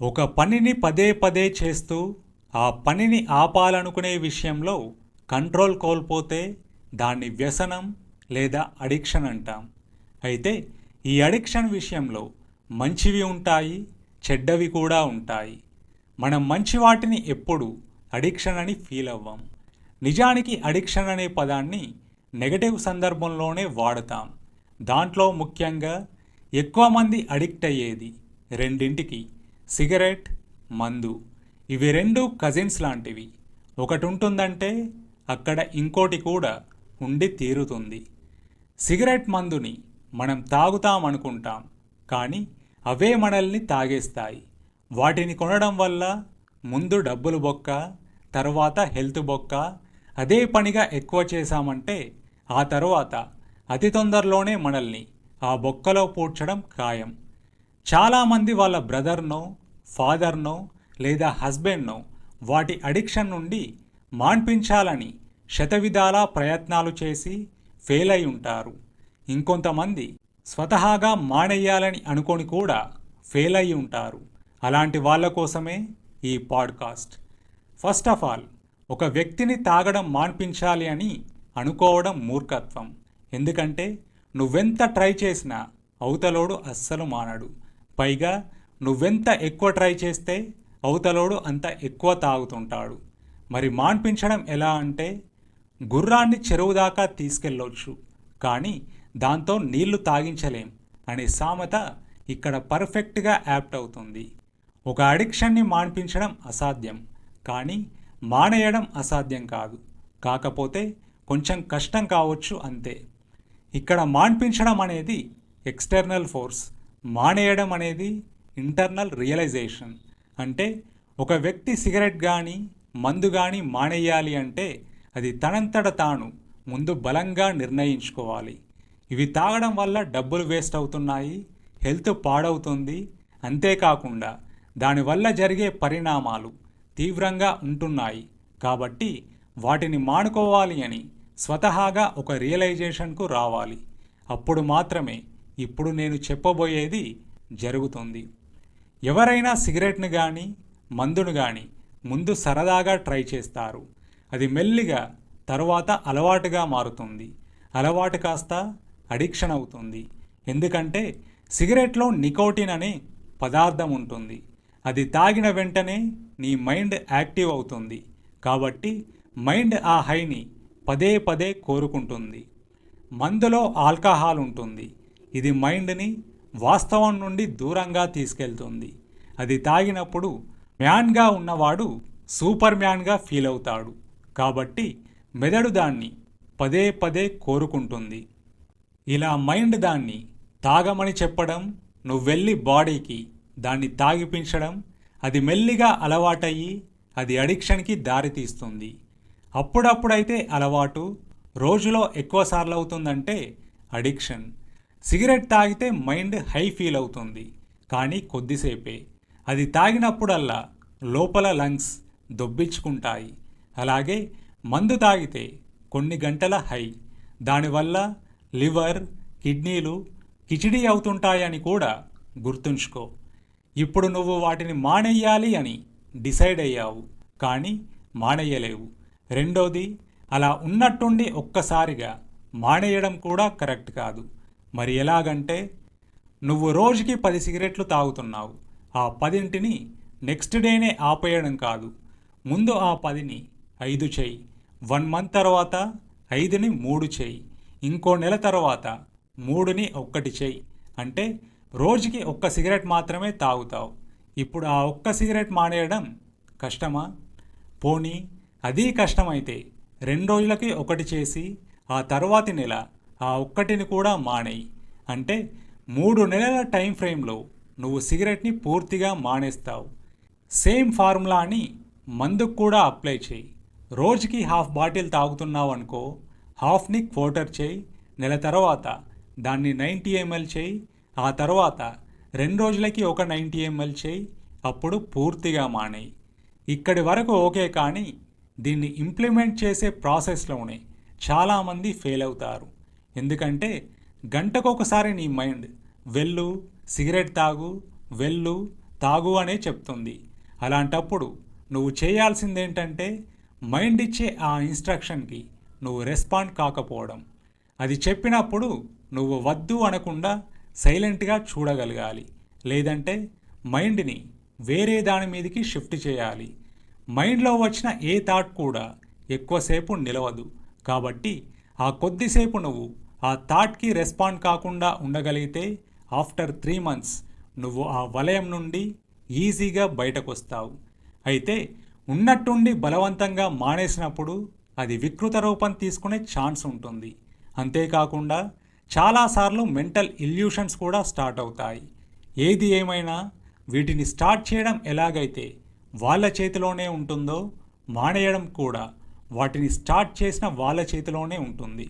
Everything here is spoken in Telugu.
ఒక పనిని పదే పదే చేస్తూ ఆ పనిని ఆపాలనుకునే విషయంలో కంట్రోల్ కోల్పోతే దాన్ని వ్యసనం లేదా అడిక్షన్ అంటాం. అయితే ఈ అడిక్షన్ విషయంలో మంచివి ఉంటాయి చెడ్డవి కూడా ఉంటాయి. మనం మంచి వాటిని ఎప్పుడు అడిక్షన్ అని ఫీల్ అవ్వం. నిజానికి అడిక్షన్ అనే పదాన్ని నెగటివ్ సందర్భంలోనే వాడతాం. దాంట్లో ముఖ్యంగా ఎక్కువ మంది అడిక్ట్ అయ్యేది రెండింటికి. సిగరెట్ మందు ఇవి రెండు కజిన్స్ లాంటివి. ఒకటి ఉంటుందంటే అక్కడ ఇంకోటి కూడా ఉండి తీరుతుంది. సిగరెట్ మందుని మనం తాగుతామనుకుంటాం కానీ అవే మనల్ని తాగేస్తాయి. వాటిని కొనడం వల్ల ముందు డబ్బులు బొక్క తర్వాత హెల్త్ బొక్క అదే పనిగా ఎక్కువ చేశామంటే ఆ తర్వాత అతి తొందరలోనే మనల్ని ఆ బొక్కలో పూడ్చడం ఖాయం. చాలామంది వాళ్ళ బ్రదర్నో ఫాదర్నో లేదా హస్బెండ్నో వాటి అడిక్షన్ నుండి మాన్పించాలని శతవిధాలా ప్రయత్నాలు చేసి ఫెయిల్ అయి ఉంటారు. ఇంకొంతమంది స్వతహాగా మానేయాలని అనుకొని కూడా ఫెయిల్ అయి ఉంటారు. అలాంటి వాళ్ళ కోసమే ఈ పాడ్కాస్ట్. ఫస్ట్ ఆఫ్ ఆల్ ఒక వ్యక్తిని తాగడం మాన్పించాలి అని అనుకోవడం మూర్ఖత్వం. ఎందుకంటే నువ్వెంత ట్రై చేసినా అవతలోడు అస్సలు మానడు. పైగా నువ్వెంత ఎక్కువ ట్రై చేస్తే అవతలోడు అంత ఎక్కువ తాగుతుంటాడు. మరి మాన్పించడం ఎలా అంటే గుర్రాన్ని చెరువు దాకా తీసుకెళ్ళొచ్చు కానీ దాంతో నీళ్ళు తాగించలేం అనే సామెత ఇక్కడ పర్ఫెక్ట్గా యాప్ట్ అవుతుంది. ఒక అడిక్షన్ని మాన్పించడం అసాధ్యం కానీ మానేయడం అసాధ్యం కాదు. కాకపోతే కొంచెం కష్టం కావచ్చు అంతే. ఇక్కడ మాన్పించడం అనేది ఎక్స్టర్నల్ ఫోర్స్ మానేయడం అనేది ఇంటర్నల్ రియలైజేషన్ అంటే ఒక వ్యక్తి సిగరెట్ కానీ మందు కానీ మానేయాలి అంటే అది తనంతట తాను ముందు బలంగా నిర్ణయించుకోవాలి. ఇవి తాగడం వల్ల డబ్బులు వేస్ట్ అవుతున్నాయి హెల్త్ పాడవుతుంది. అంతేకాకుండా దానివల్ల జరిగే పరిణామాలు తీవ్రంగా ఉంటున్నాయి. కాబట్టి వాటిని మానుకోవాలి అని స్వతహాగా ఒక రియలైజేషన్కు రావాలి. అప్పుడు మాత్రమే ఇప్పుడు నేను చెప్పబోయేది జరుగుతుంది. ఎవరైనా సిగరెట్ను కానీ మందును కానీ ముందు సరదాగా ట్రై చేస్తారు. అది మెల్లిగా తరువాత అలవాటుగా మారుతుంది. అలవాటు కాస్త అడిక్షన్ అవుతుంది. ఎందుకంటే సిగరెట్లో నికోటిన్ అనే పదార్థం ఉంటుంది. అది తాగిన వెంటనే నీ మైండ్ యాక్టివ్ అవుతుంది. కాబట్టి మైండ్ ఆ హైని పదే పదే కోరుకుంటుంది. మందులో ఆల్కహాల్ ఉంటుంది. ఇది మైండ్ని వాస్తవం నుండి దూరంగా తీసుకెళ్తుంది. అది తాగినప్పుడు మ్యాన్గా ఉన్నవాడు సూపర్ మ్యాన్గా ఫీల్ అవుతాడు. కాబట్టి మెదడు దాన్ని పదే పదే కోరుకుంటుంది. ఇలా మైండ్ దాన్ని తాగమని చెప్పడం నువ్వు వెళ్ళి బాడీకి దాన్ని తాగిపించడం అది మెల్లిగా అలవాటయ్యి అది అడిక్షన్కి దారితీస్తుంది అప్పుడప్పుడైతే అలవాటు రోజులో ఎక్కువ సార్లు అవుతుందంటే అడిక్షన్. సిగరెట్ తాగితే మైండ్ హై ఫీల్ అవుతుంది. కానీ కొద్దిసేపే. అది తాగినప్పుడల్లా లోపల లంగ్స్ దొబ్బించుకుంటాయి. అలాగే మందు తాగితే కొన్ని గంటల హై. దానివల్ల లివర్ కిడ్నీలు కిచిడి అవుతుంటాయని కూడా గుర్తుంచుకో. ఇప్పుడు నువ్వు వాటిని మానేయాలి అని డిసైడ్ అయ్యావు. కానీ మానేయలేవు. రెండోది అలా ఉన్నట్టుండి ఒక్కసారిగా మానేయడం కూడా కరెక్ట్ కాదు. మరి ఎలాగంటే నువ్వు రోజుకి పది సిగరెట్లు తాగుతున్నావు. ఆ పదింటిని నెక్స్ట్ డేనే ఆపేయడం కాదు. ముందు ఆ పదిని ఐదు చెయ్యి వన్ మంత్ తర్వాత ఐదుని మూడు చెయ్యి ఇంకో నెల తర్వాత మూడుని ఒక్కటి చెయ్యి అంటే రోజుకి ఒక్క సిగరెట్ మాత్రమే తాగుతావు. ఇప్పుడు ఆ ఒక్క సిగరెట్ మానేయడం కష్టమా? పోనీ అదీ కష్టమైతే రెండు రోజులకి ఒకటి చేసి ఆ తర్వాతి నెల ఆ ఒక్కటిని కూడా మానేయి. అంటే మూడు నెలల టైం ఫ్రేమ్లో నువ్వు సిగరెట్ని పూర్తిగా మానేస్తావు. సేమ్ ఫార్ములాని మందుకు కూడా అప్లై చేయి. రోజుకి హాఫ్ బాటిల్ తాగుతున్నావు అనుకో హాఫ్ని క్వార్టర్ చేయి. నెల తర్వాత దాన్ని నైంటీ ఎంఎల్ చేయి. ఆ తర్వాత రెండు రోజులకి ఒక నైంటీ ఎంఎల్ చేయి. అప్పుడు పూర్తిగా మానేయి. ఇక్కడి వరకు ఓకే కానీ దీన్ని ఇంప్లిమెంట్ చేసే ప్రాసెస్లోనే చాలామంది ఫెయిల్ అవుతారు. ఎందుకంటే గంటకొకసారి నీ మైండ్ వెళ్ళు సిగరెట్ తాగు వెళ్ళు తాగు అనే చెప్తుంది. అలాంటప్పుడు నువ్వు చేయాల్సిందేంటంటే మైండ్ ఇచ్చే ఆ ఇన్స్ట్రక్షన్కి నువ్వు రెస్పాండ్ కాకపోవడం. అది చెప్పినప్పుడు నువ్వు వద్దు అనకుండా సైలెంట్గా చూడగలగాలి. లేదంటే మైండ్ని వేరే దాని మీదకి షిఫ్ట్ చేయాలి. మైండ్లో వచ్చిన ఏ థాట్ కూడా ఎక్కువసేపు నిలవదు. కాబట్టి ఆ కొద్దిసేపు నువ్వు ఆ థాట్కి రెస్పాండ్ కాకుండా ఉండగలిగితే ఆఫ్టర్ త్రీ మంత్స్ నువ్వు ఆ వలయం నుండి ఈజీగా బయటకు వస్తావు అయితే ఉన్నట్టుండి బలవంతంగా మానేసినప్పుడు అది వికృత రూపం తీసుకునే ఛాన్స్ ఉంటుంది. అంతేకాకుండా చాలాసార్లు మెంటల్ ఇల్యూషన్స్ కూడా స్టార్ట్ అవుతాయి. ఏది ఏమైనా వీటిని స్టార్ట్ చేయడం ఎలాగైతే వాళ్ళ చేతిలోనే ఉంటుందో మానేయడం కూడా వాటిని స్టార్ట్ చేసిన వాళ్ళ చేతిలోనే ఉంటుంది.